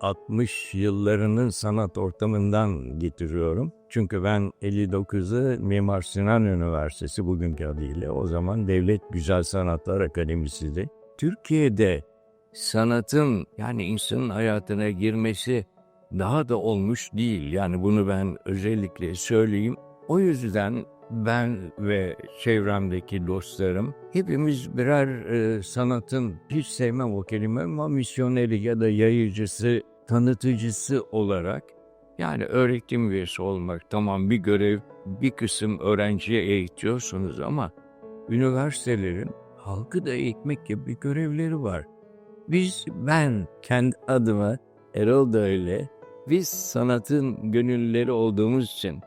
60 yıllarının sanat ortamından getiriyorum. Çünkü ben 59'u Mimar Sinan Üniversitesi bugünkü adıyla o zaman Devlet Güzel Sanatlar Akademisi'di. Türkiye'de sanatın yani insanın hayatına girmesi daha da olmuş değil. Yani bunu ben özellikle söyleyeyim. O yüzden ben ve çevremdeki dostlarım hepimiz birer e, sanatın hiç sevmem o kelime ama misyoneri ya da yayıcısı, tanıtıcısı olarak yani öğretim üyesi olmak tamam bir görev bir kısım öğrenciye eğitiyorsunuz ama üniversitelerin halkı da eğitmek gibi bir görevleri var. Biz ben kendi adıma Erol da öyle biz sanatın gönüllüleri olduğumuz için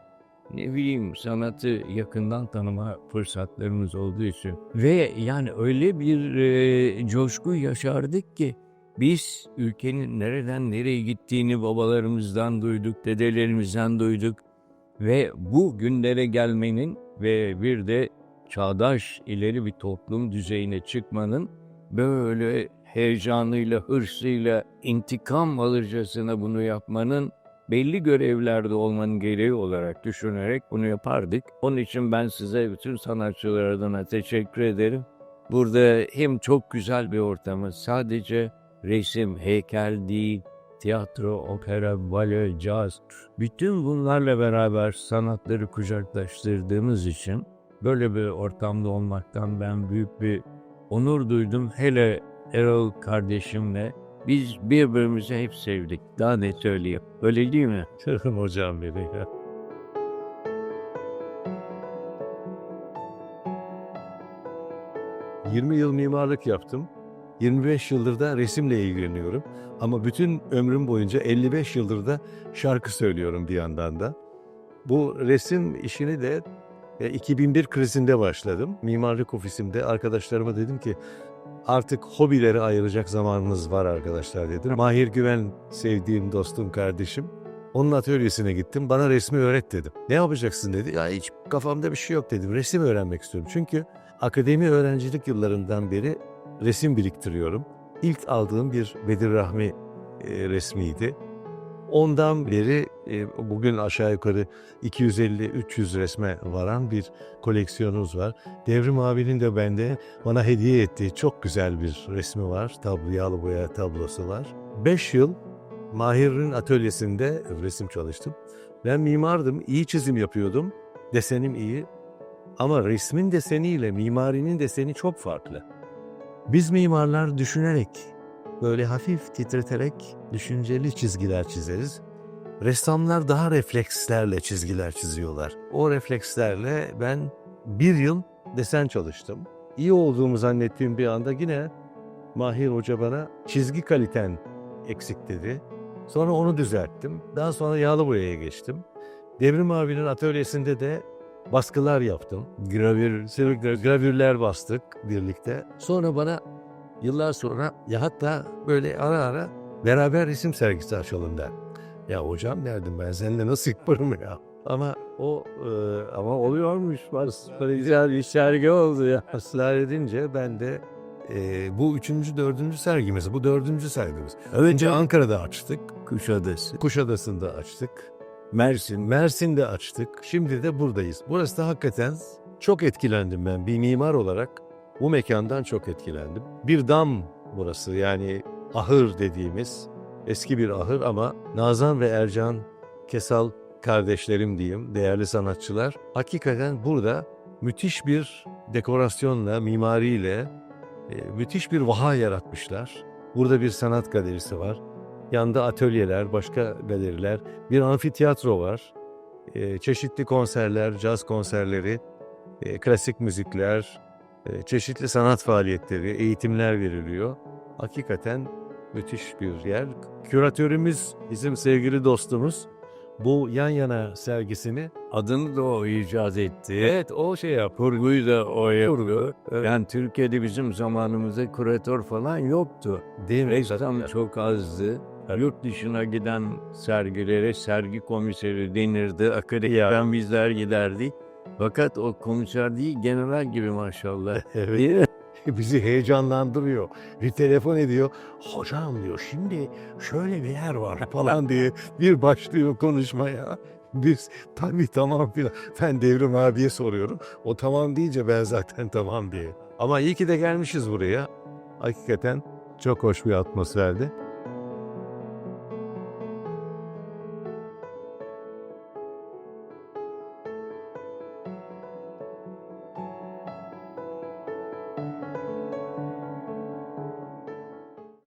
ne bileyim sanatı yakından tanıma fırsatlarımız olduğu için. Ve yani öyle bir e, coşku yaşardık ki biz ülkenin nereden nereye gittiğini babalarımızdan duyduk, dedelerimizden duyduk. Ve bu günlere gelmenin ve bir de çağdaş ileri bir toplum düzeyine çıkmanın böyle heyecanıyla, hırsıyla, intikam alırcasına bunu yapmanın belli görevlerde olmanın gereği olarak düşünerek bunu yapardık. Onun için ben size bütün sanatçılar adına teşekkür ederim. Burada hem çok güzel bir ortamı sadece resim, heykel değil, tiyatro, opera, bale, caz, bütün bunlarla beraber sanatları kucaklaştırdığımız için böyle bir ortamda olmaktan ben büyük bir onur duydum. Hele Erol kardeşimle biz birbirimizi hep sevdik. Daha ne söyleyeyim. Öyle değil mi? Canım hocam benim ya. ...20 yıl mimarlık yaptım. 25 yıldır da resimle ilgileniyorum. Ama bütün ömrüm boyunca 55 yıldır da şarkı söylüyorum bir yandan da. Bu resim işini de e, 2001 krizinde başladım. Mimarlık ofisimde arkadaşlarıma dedim ki artık hobilere ayıracak zamanınız var arkadaşlar dedim. Mahir Güven sevdiğim dostum kardeşim. Onun atölyesine gittim. Bana resmi öğret dedim. Ne yapacaksın dedi. Ya hiç kafamda bir şey yok dedim. Resim öğrenmek istiyorum. Çünkü akademi öğrencilik yıllarından beri resim biriktiriyorum. İlk aldığım bir Bedir Rahmi e, resmiydi. Ondan beri e, bugün aşağı yukarı 250-300 resme varan bir koleksiyonumuz var. Devrim abinin de bende bana hediye ettiği çok güzel bir resmi var. Tablo, yağlı boya tablosu var. 5 yıl Mahir'in atölyesinde resim çalıştım. Ben mimardım, iyi çizim yapıyordum. Desenim iyi. Ama resmin deseniyle mimarinin deseni çok farklı. Biz mimarlar düşünerek, böyle hafif titreterek düşünceli çizgiler çizeriz. Ressamlar daha reflekslerle çizgiler çiziyorlar. O reflekslerle ben bir yıl desen çalıştım. İyi olduğumu zannettiğim bir anda yine Mahir Hoca bana çizgi kaliten eksik dedi. Sonra onu düzelttim. Daha sonra yağlı boyaya geçtim. Devrim abinin atölyesinde de baskılar yaptım. Gravür, gravürler bastık birlikte. Sonra bana yıllar sonra ya hatta böyle ara ara beraber resim sergisi açalım der. Ya hocam derdim ben seninle nasıl yaparım ya? Ama o e, ama oluyormuş. Böyle güzel bir sergi oldu ya. Israr edince ben de e, bu üçüncü, dördüncü sergimiz. Bu dördüncü sergimiz. Önce Ankara'da açtık. Kuşadası. Kuşadası'nda açtık. Mersin. Mersin'de açtık. Şimdi de buradayız. Burası da hakikaten çok etkilendim ben. Bir mimar olarak bu mekandan çok etkilendim. Bir dam burası yani ahır dediğimiz eski bir ahır ama Nazan ve Ercan Kesal kardeşlerim diyeyim, değerli sanatçılar. Hakikaten burada müthiş bir dekorasyonla, mimariyle e, müthiş bir vaha yaratmışlar. Burada bir sanat galerisi var. Yanında atölyeler, başka galeriler, bir amfiteyatro var. E, çeşitli konserler, caz konserleri, e, klasik müzikler, çeşitli sanat faaliyetleri, eğitimler veriliyor. Hakikaten müthiş bir yer. Küratörümüz, bizim sevgili dostumuz bu yan yana sergisini Adını da o icat etti. evet o şey yap. Kurguyu da o yapıyor. Evet. Yani Türkiye'de bizim zamanımızda kuratör falan yoktu. Değil mi? Ressam çok azdı. Yurt dışına giden sergilere sergi komiseri denirdi. Akademiden bizler giderdik. Fakat o komiser değil general gibi maşallah. Evet. Bizi heyecanlandırıyor. Bir telefon ediyor. Hocam diyor şimdi şöyle bir yer var falan diye bir başlıyor konuşmaya. Biz tabii tamam filan. Ben Devrim abiye soruyorum. O tamam deyince ben zaten tamam diye. Ama iyi ki de gelmişiz buraya. Hakikaten çok hoş bir atmosferdi.